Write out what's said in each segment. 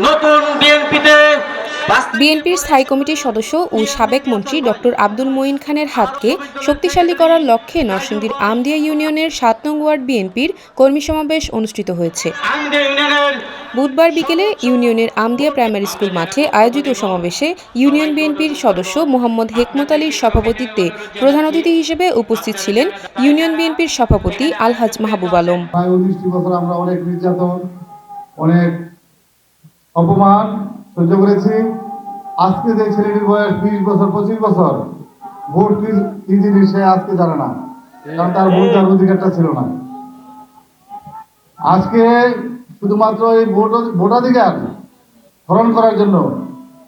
নতুন বিএনপিতে বিএনপির স্থায়ী কমিটির সদস্য ও সাবেক মন্ত্রী ডক্টর আব্দুল মঈন খানের হাতকে শক্তিশালী করার লক্ষ্যে নরসিংদীর আমদিয়া ইউনিয়নের সাত নং ওয়ার্ড বিএনপির কর্মী সমাবেশ অনুষ্ঠিত হয়েছে। বুধবার বিকেলে ইউনিয়নের আমদিয়া প্রাইমারি স্কুল মাঠে আয়োজিত সমাবেশে ইউনিয়ন বিএনপির সদস্য মোহাম্মদ হেকমত আলীর সভাপতিত্বে প্রধান অতিথি হিসেবে উপস্থিত ছিলেন ইউনিয়ন বিএনপির সভাপতি আলহাজ মাহবুব আলম। নির্যাতন অনেক অপমান সহ্য করেছি। আজকে যে ছেলেটির বয়স বিশ বছর, পঁচিশ বছর ভোট কি জিনিস সে আজকে জানে না। কারণ তার ভোট দেওয়ার অধিকারটা ছিল না। আজকে শুধুমাত্র এই ভোট ভোটাধিকার হরণ করার জন্য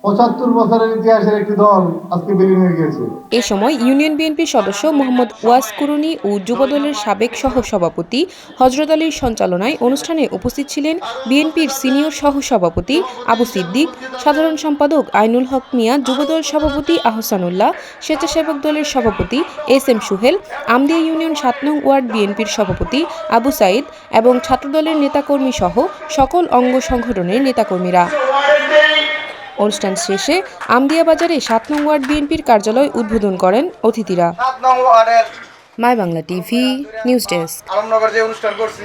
পঁচাত্তর বছরের ইতিহাসের একটি দল আজকে বিলীন হয়ে গিয়েছে। এ সময় ইউনিয়ন বিএনপির সদস্য মোহাম্মদ ওয়াস কুরুনি ও যুবদলের সাবেক সহ সভাপতি হজরত আলীর সঞ্চালনায় অনুষ্ঠানে উপস্থিত ছিলেন বিএনপির সিনিয়র সহ সভাপতি আবু সিদ্দিক, সাধারণ সম্পাদক আইনুল হক মিয়া, যুবদল সভাপতি আহসানুল্লাহ, স্বেচ্ছাসেবক দলের সভাপতি S M Suhel, Amdia union সাত নং ওয়ার্ড বিএনপির সভাপতি আবু সাইদ এবং ছাত্রদলের নেতাকর্মী সহ সকল অঙ্গ সংগঠনের নেতাকর্মীরা। অনুষ্ঠান শেষে আমদিয়া বাজারে সাত নং ওয়ার্ড বিএনপির কার্যালয় উদ্বোধন করেন অতিথিরা। My Bangla TV news desk. Alamnagar যে অনুষ্ঠান করছি